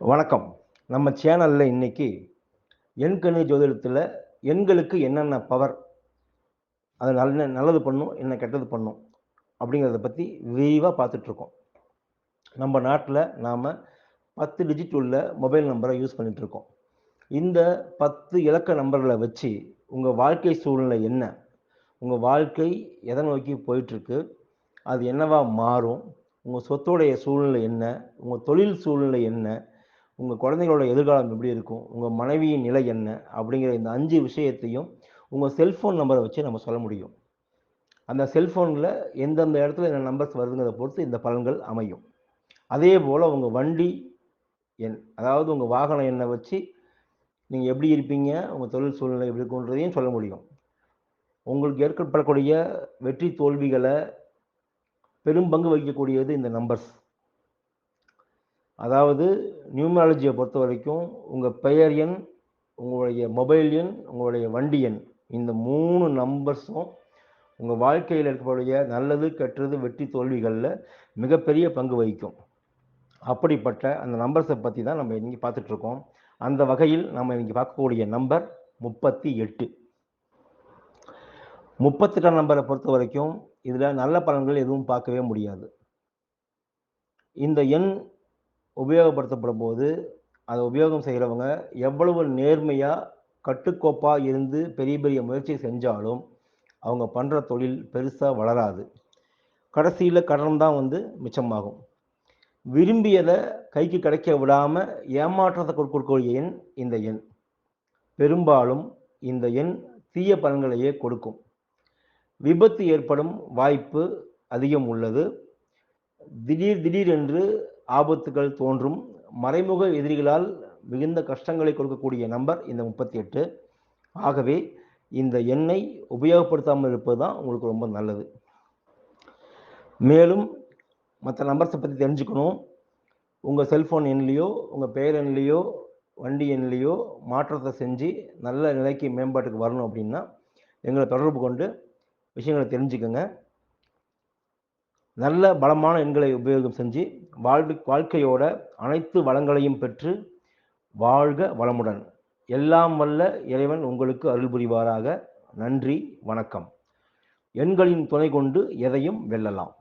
வணக்கம். நம்ம சேனலில் இன்னைக்கு எண்கணி ஜோதிடத்தில் எண்களுக்கு என்னென்ன பவர் அது நல்ல நல்லது பண்ணும் என்ன கெட்டது பண்ணும் அப்படிங்கிறத பற்றி விரிவாக பார்த்துட்ருக்கோம். நம்ம நாட்டில் நாம் பத்து டிஜிட் உள்ள மொபைல் நம்பரை யூஸ் பண்ணிகிட்ருக்கோம் இந்த பத்து இலக்க நம்பர்களை வச்சு உங்கள் வாழ்க்கை சூழ்நிலை என்ன உங்கள் வாழ்க்கை எதை நோக்கி போயிட்டுருக்கு அது என்னவா மாறும் உங்கள் சொத்துடைய சூழ்நிலை என்ன உங்கள் தொழில் சூழ்நிலை என்ன உங்கள் குழந்தைங்களோட எதிர்காலம் எப்படி இருக்கும்? உங்கள் மனைவியின் நிலை என்ன? அப்படிங்கிற இந்த அஞ்சு விஷயத்தையும் உங்கள் செல்ஃபோன் நம்பரை வச்சு நம்ம சொல்ல முடியும். அந்த செல்ஃபோனில் எந்தெந்த இடத்துல என்ன நம்பர்ஸ் வருதுங்கிறத பொறுத்து இந்த பலன்கள் அமையும். அதே போல் உங்கள் வண்டி எண் அதாவது உங்கள் வாகன எண்ணை வச்சு நீங்கள் எப்படி இருப்பீங்க? உங்கள் தொழில் சூழ்நிலை எப்படி இருக்குன்றதையும் சொல்ல முடியும். உங்களுக்கு ஏற்படக்கூடிய வெற்றி தோல்விகளை பெரும்பங்கு வகிக்கக்கூடியது இந்த நம்பர்ஸ் அதாவது நியூமராலஜியை பொறுத்த வரைக்கும் உங்கள் பெயர் எண் உங்களுடைய மொபைல் எண் உங்களுடைய வண்டி எண் இந்த மூணு நம்பர்ஸும் உங்கள் வாழ்க்கையில் இருக்கக்கூடிய நல்லது கெட்டது வெற்றி தோல்விகளில் மிகப்பெரிய பங்கு வகிக்கும். அப்படிப்பட்ட அந்த நம்பர்ஸை பற்றி தான் நம்ம இன்றைக்கி பார்த்துட்ருக்கோம் அந்த வகையில் நம்ம இன்னைக்கு பார்க்கக்கூடிய நம்பர் முப்பத்தி எட்டு. முப்பத்தெட்டாம் நம்பரை பொறுத்த வரைக்கும் இதில் நல்ல பலன்கள் எதுவும் பார்க்கவே முடியாது. இந்த எண் உபயோகப்படுத்தப்படும் போது அதை உபயோகம் செய்கிறவங்க எவ்வளவு நேர்மையாக கட்டுக்கோப்பாக இருந்து பெரிய பெரிய முயற்சி செஞ்சாலும் அவங்க பண்ணுற தொழில் பெருசாக வளராது. கடைசியில் கடன் தான் வந்து மிச்சமாகும். விரும்பியதை கைக்கு கிடைக்க விடாமல் ஏமாற்றத்தை கொடுக்கக்கூடிய எண் இந்த எண். பெரும்பாலும் இந்த எண் தீய பலன்களையே கொடுக்கும். விபத்து ஏற்படும் வாய்ப்பு அதிகம் உள்ளது. திடீர் திடீரென்று ஆபத்துகள் தோன்றும். மறைமுக எதிரிகளால் மிகுந்த கஷ்டங்களை கொடுக்கக்கூடிய நம்பர் இந்த முப்பத்தி எட்டு ஆகவே இந்த எண்ணை உபயோகப்படுத்தாமல் இருப்பது தான் உங்களுக்கு ரொம்ப நல்லது. மேலும் மற்ற நம்பர்ஸை பற்றி தெரிஞ்சுக்கணும். உங்கள் செல்ஃபோன் எண்லேயோ உங்கள் பெயர் எண்லேயோ வண்டி எண்லேயோ மாற்றத்தை செஞ்சு நல்ல நிலைக்கு மேம்பாட்டுக்கு வரணும் அப்படின்னா எங்களை தொடர்பு கொண்டு விஷயங்களை தெரிஞ்சுக்கோங்க. நல்ல பலமான எண்களை உபயோகம் செஞ்சு வாழ்வு வாழ்க்கையோட அனைத்து வளங்களையும் பெற்று வாழ்க வளமுடன். எல்லாம் வல்ல இறைவன் உங்களுக்கு அருள் புரிவாராக. நன்றி வணக்கம். எண்களின் துணை கொண்டு எதையும் வெல்லலாம்.